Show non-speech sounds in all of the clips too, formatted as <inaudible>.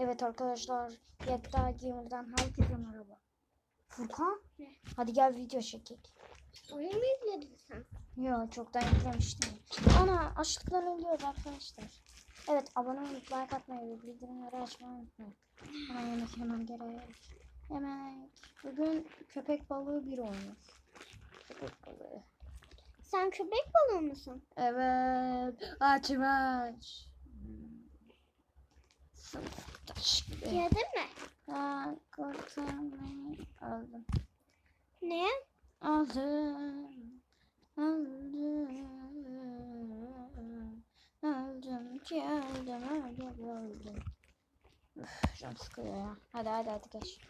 Evet arkadaşlar, Yekta Gamer'dan herkese merhaba. Furkan, Ne? hadi gel video çekek. Oyun mu izledin sen? Yo, çoktan yüklemiştim. Ana, açlıktan ölüyoruz arkadaşlar. Evet, abone olup like atmayı ve bildirimleri açmayı unutmayın. Hemen yemek hemen gerek. Yemek. Bugün köpek balığı bir oynuyor. Köpek balığı. Sen köpek balığı mısın? Evet, açım aç. Hmm. Gibi. Yedin mi? Ha, kurtarmayı aldım. Ne? Aldım. Aldım. Aldım ki aldım. Aldım. Aldım. Üf, canım sıkıyor ya. Hadi hadi hadi geç.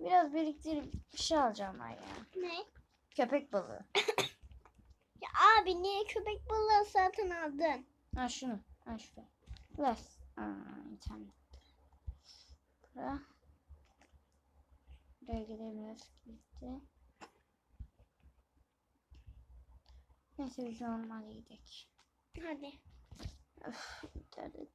Biraz biriktirip bir şey alacağım ben ya. Ne? Köpek balığı. <coughs> Ya abi niye köpek balığı satın aldın? Ha şunu. Ha şuraya. Ver. Aa, internet. Bura. Buraya gidemiyoruz. Gitti. Neyse biz normal gidelim. Hadi. Öf, internet.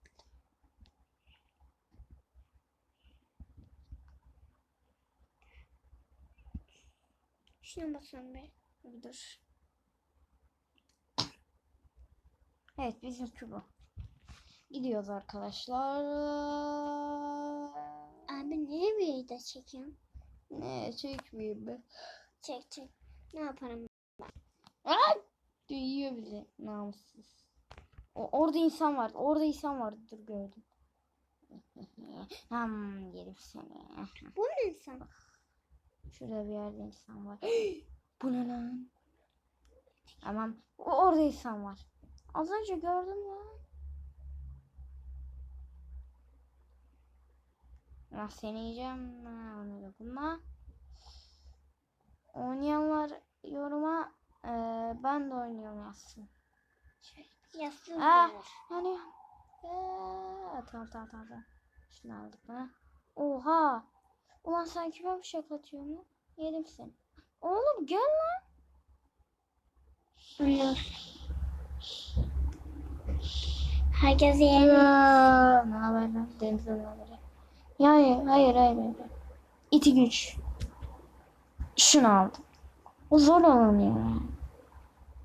Şuna basalım be. Bir dur. Evet bizimki bu. Gidiyoruz arkadaşlar. Abi niye video çekiyorsun? Ne çekmeyeyim be. Çek çek. Ne yaparım? Ay! Duyuyor bizi namussuz. O, orada insan var. Orada insan vardı. Dur gördüm. <laughs> Ham yedim seni. <laughs> Bu ne insan? Şurada bir yerde insan var. <gasps> Bu ne lan? Tamam. Orada insan var. Az önce gördüm lan. Seni yiyeceğim. Ha, Onu dokunma. Oynayanlar yoruma eee, ben de oynuyorum yazsın. Yaslı Ah, diyor. yani Eee, tamam tamam tamam. tamam. Şunu aldık mı? Oha. Ulan sen kime bıçak atıyorsun lan? Yedim seni. Oğlum gel lan. Herkes yiyelim. Ne haber lan? Deniz'e ne haber? Ya hayır hayır hayır. İti güç. Şunu aldım. O zor olan ya.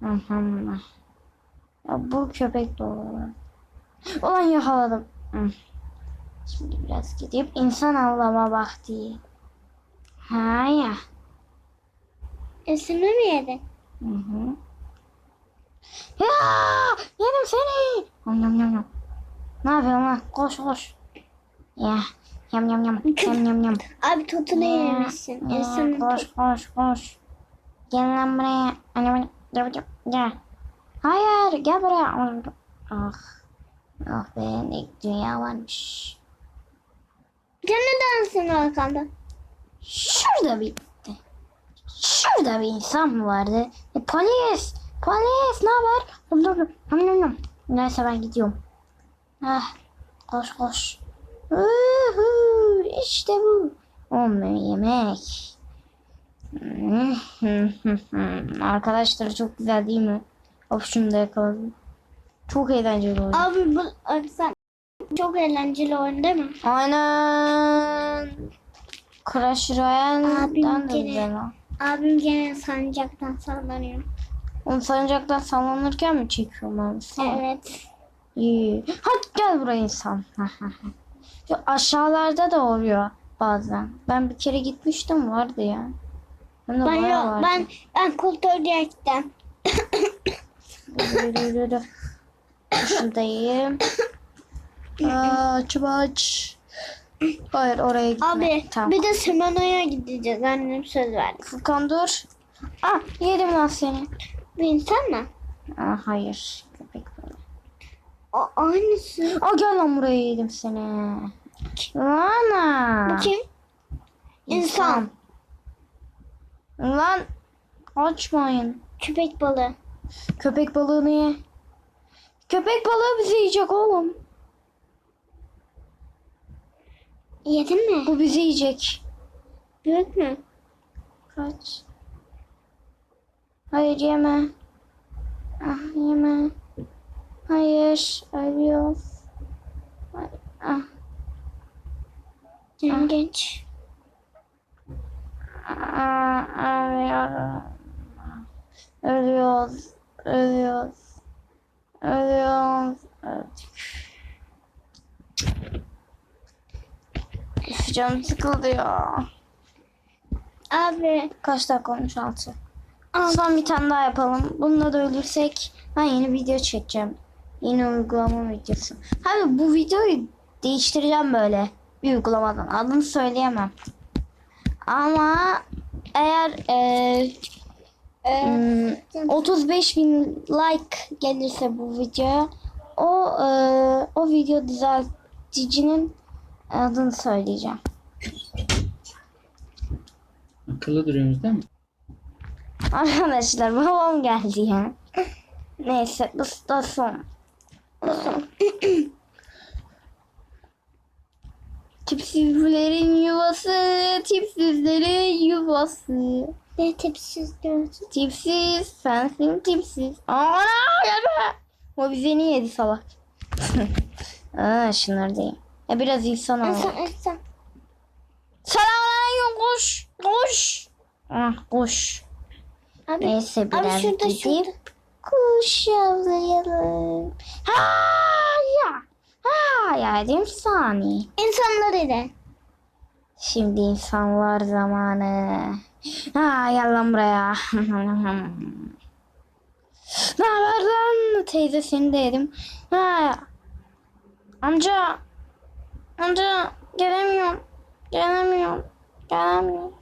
Hı. Ya bu köpek dolu. Ulan yakaladım. Şimdi biraz gidip insan avlama vakti. Ha ya. Üstümü mü yedin? Hı hı. Ya yedim seni. Yam yam yam yam. Ne yapıyorsun lan? Koş koş. Ya yam yam yam yam yam yam. <laughs> Abi totunu yemişsin. İnsanın koş koş koş. Gel lan buraya. Anne gel gel gel. Hayır gel buraya. Ah. Ah be ne dünya varmış. Canı dansın arkamda. Şurada bir Şurada bir insan mı vardı? E, polis! Polis! Ne haber? Dur dur dur. Neyse ben gidiyorum. Ah, koş koş. Uhu, işte bu. Olmuyor yemek. <laughs> Arkadaşlar çok güzel değil mi? Hop şunu da yakaladım. Çok eğlenceli oldu. Abi bu abi sen çok eğlenceli oyun değil mi? Aynen. Crash de gene- güzel o. Abim gene sancaktan sallanıyor. Onu salıncaktan sallanırken mi çekiyorum? Sana? Evet. İyi. Hadi gel buraya insan. <laughs> Şu aşağılarda da oluyor bazen. Ben bir kere gitmiştim vardı ya. Hem de Ben yok, vardı. ben ben kontrol direkten. Yürü, yürü, yürü. Şuradayım. Aç aç. Hayır oraya gitme. Abi Tamam. bir de Semano'ya gideceğiz. Annem söz verdi. Furkan dur. Ah yedim lan seni. Bir insan mı? Ah hayır. Aynısı. Aa gel lan buraya yedim seni. Lana. Bu kim? İnsan. Lan açmayın. Köpek balığı. Köpek balığını ye. Köpek balığı bizi yiyecek oğlum. Yedin mi? Bu bizi yiyecek. Büyük mü? Kaç. Hayır yeme. Ah yeme. Hayır. Ay, Ah. Yengeç. Aa, Ölüyorum. Ölüyoruz. Ölüyoruz. Ölüyoruz. Öldük. Üf, Canım sıkıldı ya. Abi. Kaç dakika olmuş altı. Son bir tane daha yapalım. Bununla da ölürsek ben yeni video çekeceğim. Yeni uygulama videosu. Abi bu videoyu değiştireceğim böyle. Bir uygulamadan. Adını söyleyemem. Ama eğer e, hmm, 35 bin like gelirse bu videoya o e, o video düzelticinin adını söyleyeceğim. Akıllı duruyorsunuz değil mi? Arkadaşlar babam geldi ya. Neyse bu son. <clears throat> Tipsizlerin yuvası, tipsizlerin yuvası. Ne tipsiz gördün? Tipsiz, sensin tipsiz. Ana yeme. O bize niye yedi salak? <laughs> Aa şunları değil. Ya biraz insan ol. İnsan insan. Selamünaleyküm kuş. Kuş. Ah kuş. Abi. Neyse Abi biraz şurada gidip şurada. Kuş avlayalım. Ha ya. Ha ya dedim saniye. İnsanlar ile. Şimdi insanlar zamanı. Ha gel lan buraya. <laughs> ne haber lan? Teyze seni de yedim. Ha. Amca. Amca gelemiyorum. Gelemiyorum. Gelemiyorum.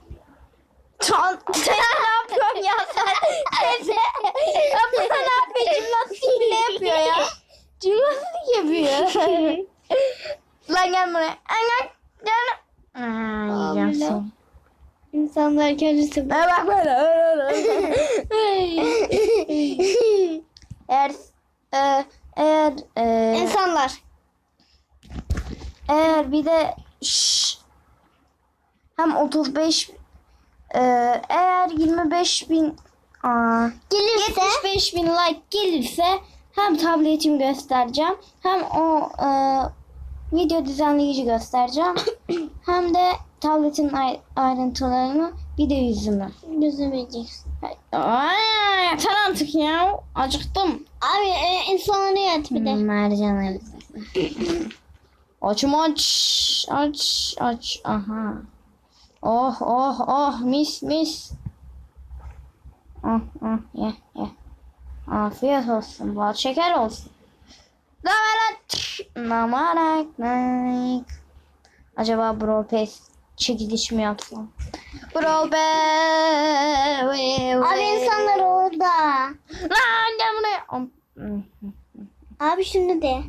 Teyze <laughs> ne yapıyorsun ya sen? <laughs> Teyze. Ya bu da ne yapıyor? Cimnastik ne yapıyor ya? Cimnastik yapıyor. <laughs> lan gel buraya. Gel gel. Yiyeceğim. İnsanlar görürse Ha, bak böyle. öyle, öyle. eğer e, eğer e, İnsanlar. eğer bir de şş, hem 35 e, eğer 25 bin aa, Gelirse 75 bin like gelirse hem tabletimi göstereceğim hem o e, video düzenleyici göstereceğim <coughs> hem de tabletin ay- ayrıntılarını bir de yüzümü. gözlemeyeceksin. Ay, yeter artık ya. Acıktım. Abi e, insanları yat bir de. Mercan elbisesi. <coughs> Açım aç. Aç. Aç. Aha. Oh oh oh mis mis. Oh oh ye ye. Afiyet olsun. Bal şeker olsun. Namarak naik. Acaba Brawl Pass çekiliş mi yapsam? Brawl Pass. Abi insanlar orada. Lan gel buraya. Abi şimdi de.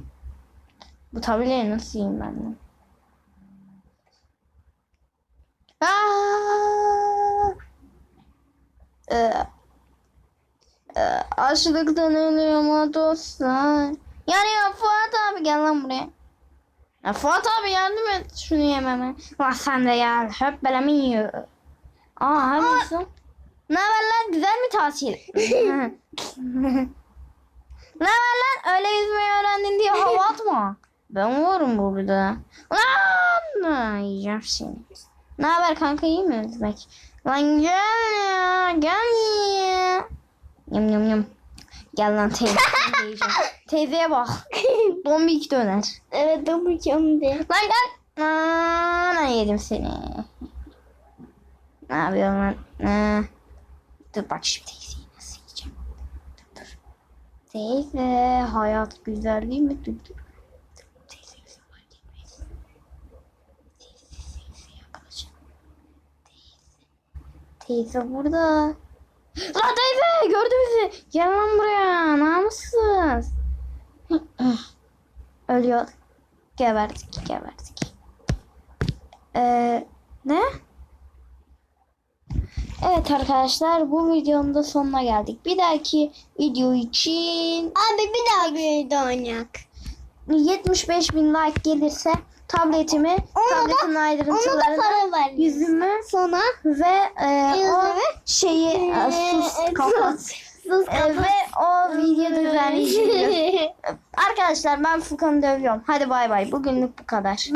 Bu tableleri nasıl yiyeyim ben de? Aa! Ee, e, açlıktan ölüyorum ha dostlar. Yani ya Fuat abi gel lan buraya. Ya Fuat abi yardım et şunu yememe. Lan sen de gel. Hep belemi yiyor. Aa haklısın. Ne haber lan? Güzel mi tatil? <laughs> <laughs> ne haber lan? Öyle yüzmeyi öğrendin diye hava atma. Ben varım burada. Lan! Yiyeceğim seni. Ne haber kanka iyi mi yüzmek? Lan gel ya. Gel ya. Yum yum yum. Gel lan teyze. <laughs> Teyzeye bak. Dombik döner. Evet onu de. Lan gel. Aa, yedim seni. Ne yapıyorsun lan? Ha. Dur bak şimdi teyzeyi nasıl yiyeceğim. Dur dur. Teyze hayat güzel değil mi? Dur dur. Teyze burada. Lan teyze gördü bizi. Gel lan buraya namussuz. Ölüyor. Geberdik, geberdik. Ee, ne? Evet arkadaşlar bu videonun da sonuna geldik. Bir dahaki video için Abi bir daha de oynayak. 75 bin like gelirse tabletimi, Ona tabletin da ayrıntılarını, yüzümü Sonra ve e, o şeyi e, sus Ee, kapat. sus E, ve o video <laughs> düzenleyici. Arkadaşlar ben Furkan'ı dövüyorum. Hadi bay bay. Bugünlük bu kadar.